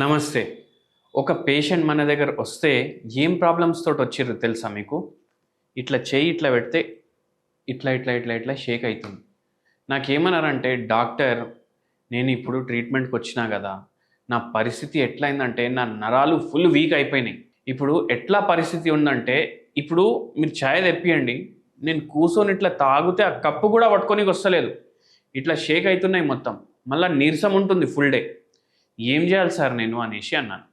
నమస్తే. ఒక పేషెంట్ మన దగ్గర వస్తే ఏం ప్రాబ్లమ్స్ తోటి వచ్చిర్రు తెలుసా మీకు? ఇట్లా చేయి ఇట్లా పెడితే ఇట్లా ఇట్లా ఇట్లా ఇట్లా షేక్ అవుతుంది నాకేమన్నారంటే డాక్టర్ నేను ఇప్పుడు ట్రీట్మెంట్కి వచ్చినా కదా నా పరిస్థితి ఎట్లయిందంటే నా నరాలు ఫుల్ వీక్ అయిపోయినాయి. ఇప్పుడు ఎట్లా పరిస్థితి ఉందంటే ఇప్పుడు మీరు ఛాయ్ తెప్పియండి. నేను కూర్చొని ఇట్లా తాగితే ఆ కప్పు కూడా పట్టుకొని వస్తలేదు. ఇట్లా షేక్ అవుతున్నాయి మొత్తం. మళ్ళీ నీరసం ఉంటుంది ఫుల్ డే. ఏం చేయాలి సార్ నేను అనేసి అన్నాను.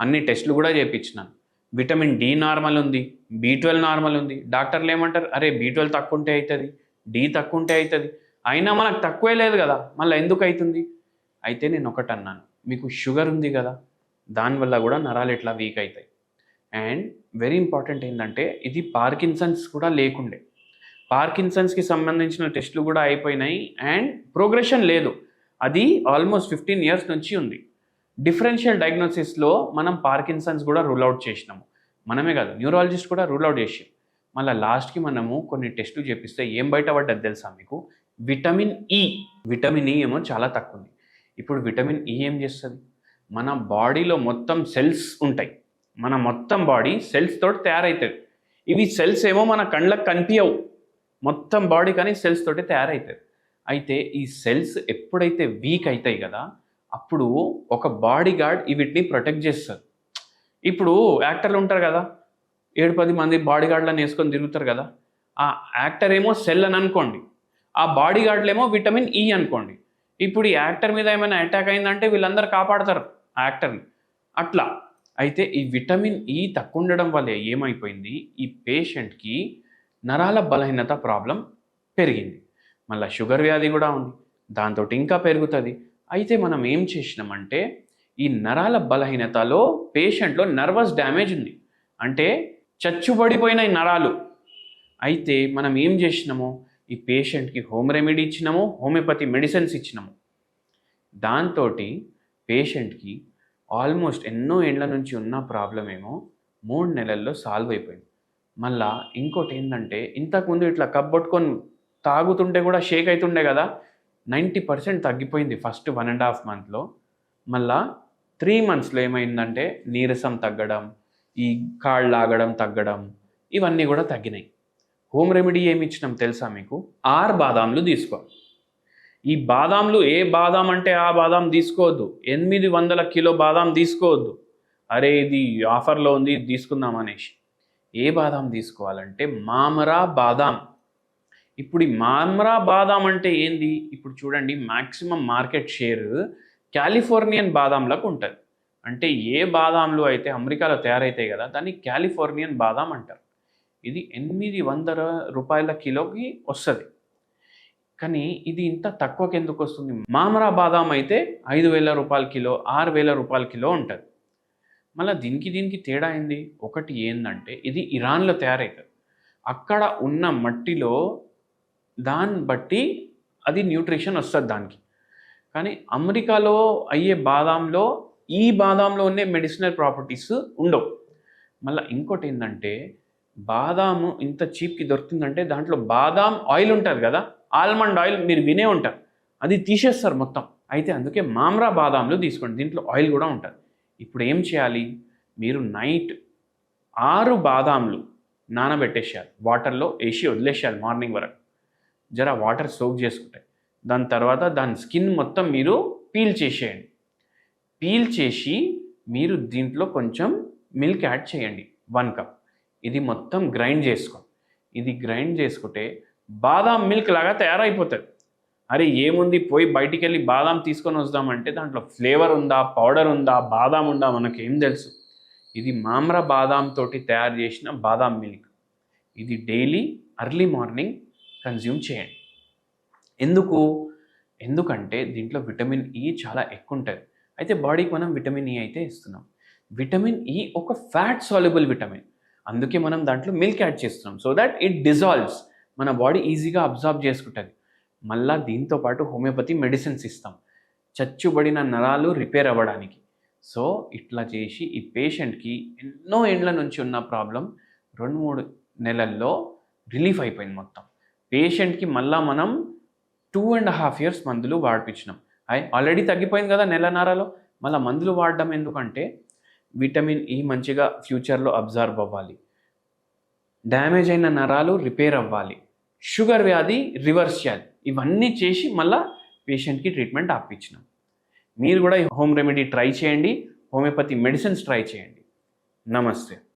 అన్ని టెస్టులు కూడా చేయించినాను విటమిన్ డి నార్మల్ ఉంది బీ ట్వెల్వ్ నార్మల్ ఉంది. డాక్టర్లు ఏమంటారు? అరే బీ ట్వెల్వ్ తక్కువ ఉంటే అవుతుంది డి తక్కువ ఉంటే అవుతుంది అయినా మనకు తక్కువే లేదు కదా మళ్ళీ ఎందుకు అవుతుంది అయితే నేను ఒకటి అన్నాను మీకు షుగర్ ఉంది కదా దానివల్ల కూడా నరాలు ఇట్లా వీక్ అవుతాయి అండ్ వెరీ ఇంపార్టెంట్ ఏంటంటే ఇది పార్కిన్సన్స్ కూడా లేకుండే. పార్కిన్సన్స్కి సంబంధించిన టెస్టులు కూడా అయిపోయినాయి అండ్ ప్రోగ్రెషన్ లేదు. అది ఆల్మోస్ట్ ఫిఫ్టీన్ ఇయర్స్ నుంచి ఉంది. డిఫరెన్షియల్ డయాగ్నోసిస్లో మనం పార్కిన్సన్స్ కూడా రూల్ అవుట్ చేసినాము. మనమే కాదు న్యూరాలజిస్ట్ కూడా రూల్ అవుట్ చేసాం మళ్ళీ లాస్ట్కి మనము కొన్ని టెస్టులు చేపిస్తే ఏం బయటపడ్డది తెలుసా మీకు? విటమిన్ ఈ విటమిన్ ఈ ఏమో చాలా తక్కువ ఉంది. ఇప్పుడు విటమిన్ ఈ e ఏం చేస్తుంది? మన బాడీలో మొత్తం సెల్స్ ఉంటాయి. మన మొత్తం బాడీ సెల్స్ తోటి తయారవుతుంది ఇవి సెల్స్ ఏమో మన కళ్ళకు కనిపించవు మొత్తం బాడీ కానీ సెల్స్ తోటి తయారవుతుంది అయితే ఈ సెల్స్ ఎప్పుడైతే వీక్ అవుతాయి కదా అప్పుడు ఒక బాడీ గార్డ్ వీటిని ప్రొటెక్ట్ చేస్తారు. ఇప్పుడు యాక్టర్లు ఉంటారు కదా ఏడు పది మంది బాడీ గార్డ్లను వేసుకొని తిరుగుతారు కదా ఆ యాక్టర్ ఏమో సెల్ అని అనుకోండి ఆ బాడీ గార్డ్లేమో విటమిన్ ఈ అనుకోండి. ఇప్పుడు ఈ యాక్టర్ మీద ఏమైనా అటాక్ అయిందంటే వీళ్ళందరూ కాపాడతారు ఆ యాక్టర్ని అట్లా. అయితే ఈ విటమిన్ ఈ e తక్కువ ఉండడం వల్ల ఏమైపోయింది? ఈ పేషెంట్కి నరాల బలహీనత ప్రాబ్లం పెరిగింది. మళ్ళీ షుగర్ వ్యాధి కూడా ఉంది. దాంతో ఇంకా పెరుగుతుంది. అయితే మనం ఏం చేసినామంటే ఈ నరాల బలహీనతలో పేషెంట్లో నర్వస్ డ్యామేజ్ ఉంది. అంటే చచ్చుబడిపోయిన ఈ నరాలు. అయితే మనం ఏం చేసినాము? ఈ పేషెంట్కి హోమ్ రెమెడీ ఇచ్చినాము హోమియోపతి మెడిసిన్స్ ఇచ్చినాము. దాంతో పేషెంట్కి ఆల్మోస్ట్ ఎన్నో ఏండ్ల నుంచి ఉన్న ప్రాబ్లం ఏమో మూడు నెలల్లో సాల్వ్ అయిపోయింది. మళ్ళా ఇంకోటి ఏంటంటే ఇంతకుముందు ఇట్లా కబ్బొట్టుకొని తాగుతుంటే కూడా షేక్ అవుతుండే కదా. నైంటీ పర్సెంట్ తగ్గిపోయింది ఫస్ట్ వన్ అండ్ హాఫ్ మంత్లో మళ్ళా త్రీ మంత్స్లో ఏమైందంటే నీరసం తగ్గడం ఈ కాళ్ళు లాగడం తగ్గడం ఇవన్నీ కూడా తగ్గినాయి. హోమ్ రెమెడీ ఏమి ఇచ్చినాం తెలుసా మీకు? ఆరు బాదాంలు తీసుకో. ఈ బాదాంలు ఏ బాదాం అంటే ఆ బాదాం తీసుకోవద్దు. ఎనిమిది వందల కిలో బాదాం తీసుకోవద్దు. అరే ఇది ఆఫర్లో ఉంది ఇది తీసుకుందాం అనేసి ఏ బాదాం తీసుకోవాలంటే మామరా బాదాం. ఇప్పుడు ఈ మామ్రా బాదాం అంటే ఏంది? ఇప్పుడు చూడండి మ్యాక్సిమం మార్కెట్ షేర్ కాలిఫోర్నియన్ బాదాంలకు ఉంటుంది. అంటే ఏ బాదాంలు అయితే అమెరికాలో తయారైతాయి కదా దాన్ని కాలిఫోర్నియన్ బాదాం అంటారు. ఇది ఎనిమిది వందల రూపాయల కిలోకి వస్తుంది. కానీ ఇది ఇంత తక్కువకి ఎందుకు వస్తుంది? మామరా బాదాం అయితే ఐదు వేల రూపాయల కిలో ఆరు వేల రూపాయల కిలో ఉంటుంది. మళ్ళీ దీనికి దీనికి తేడా ఏంది? ఒకటి ఏంటంటే ఇది ఇరాన్లో తయారవుతుంది అక్కడ ఉన్న మట్టిలో దాన్ని బట్టి అది న్యూట్రిషన్ వస్తుంది దానికి. కానీ అమెరికాలో అయ్యే బాదాంలో ఈ బాదాంలో ఉండే మెడిసినల్ ప్రాపర్టీస్ ఉండవు. మళ్ళీ ఇంకోటి ఏంటంటే బాదాము ఇంత చీప్కి దొరుకుతుందంటే దాంట్లో బాదాం ఆయిల్ ఉంటుంది కదా ఆల్మండ్ ఆయిల్ మీరు వినే ఉంటారు. అది తీసేస్తారు మొత్తం. అయితే అందుకే మామ్రా బాదాంలు తీసుకోండి దీంట్లో ఆయిల్ కూడా ఉంటుంది. ఇప్పుడు ఏం చేయాలి? మీరు నైట్ ఆరు బాదాంలు నానబెట్టేసేయాలి. వాటర్లో వేసి వదిలేసేయాలి మార్నింగ్ వరకు. జర వాటర్ సోక్ చేసుకుంటాయి. దాని తర్వాత దాని స్కిన్ మొత్తం మీరు పీల్ చేసేయండి. పీల్ చేసి మీరు దీంట్లో కొంచెం మిల్క్ యాడ్ చేయండి. One cup. ఇది మొత్తం గ్రైండ్ చేసుకో. ఇది గ్రైండ్ చేసుకుంటే బాదాం మిల్క్ లాగా తయారైపోతుంది. అరే ఏముంది? పోయి బయటికి వెళ్ళి బాదాం తీసుకొని వద్దామంటే దాంట్లో ఫ్లేవర్ ఉందా? పౌడర్ ఉందా? బాదాం ఉందా? మనకు ఏం తెలుసు. ఇది మామ్రా బాదాం తోటి తయారు చేసిన బాదాం మిల్క్. ఇది డైలీ అర్లీ మార్నింగ్ కన్జ్యూమ్ చేయండి. ఎందుకు? ఎందుకంటే దీంట్లో విటమిన్ ఈ చాలా ఎక్కువ ఉంటుంది అయితే బాడీకి మనం విటమిన్ ఈ అయితే ఇస్తున్నాం. విటమిన్ ఈ ఒక ఫ్యాట్ సాల్యుబుల్ విటమిన్. అందుకే మనం దాంట్లో మిల్క్ యాడ్ చేస్తున్నాం. So that it dissolves. మన బాడీ ఈజీగా అబ్జార్బ్ చేసుకుంటుంది. మళ్ళా దీంతో పాటు హోమియోపతి మెడిసిన్స్ ఇస్తాం. చచ్చుబడిన నరాలు రిపేర్ అవ్వడానికి. సో ఇట్లా చేసి ఈ పేషెంట్కి ఎన్నో ఏండ్ల నుంచి ఉన్న ప్రాబ్లం రెండు మూడు నెలల్లో రిలీఫ్ అయిపోయింది మొత్తం. పేషెంట్కి మళ్ళా మనం టూ అండ్ హాఫ్ ఇయర్స్ మందులు వాడిపించినాం. ఆల్రెడీ తగ్గిపోయింది కదా నెలన్నరలో మళ్ళీ మందులు వాడడం ఎందుకంటే విటమిన్ ఈ e మంచిగా ఫ్యూచర్లో అబ్జర్వ్ అవ్వాలి. డ్యామేజ్ అయిన నరాలు రిపేర్ అవ్వాలి. షుగర్ వ్యాధి రివర్స్ చేయాలి. ఇవన్నీ చేసి మళ్ళీ పేషెంట్కి ట్రీట్మెంట్ ఆపించినాం మీరు కూడా ఈ హోమ్ రెమెడీ ట్రై చేయండి. హోమియోపతి మెడిసిన్స్ ట్రై చేయండి. నమస్తే.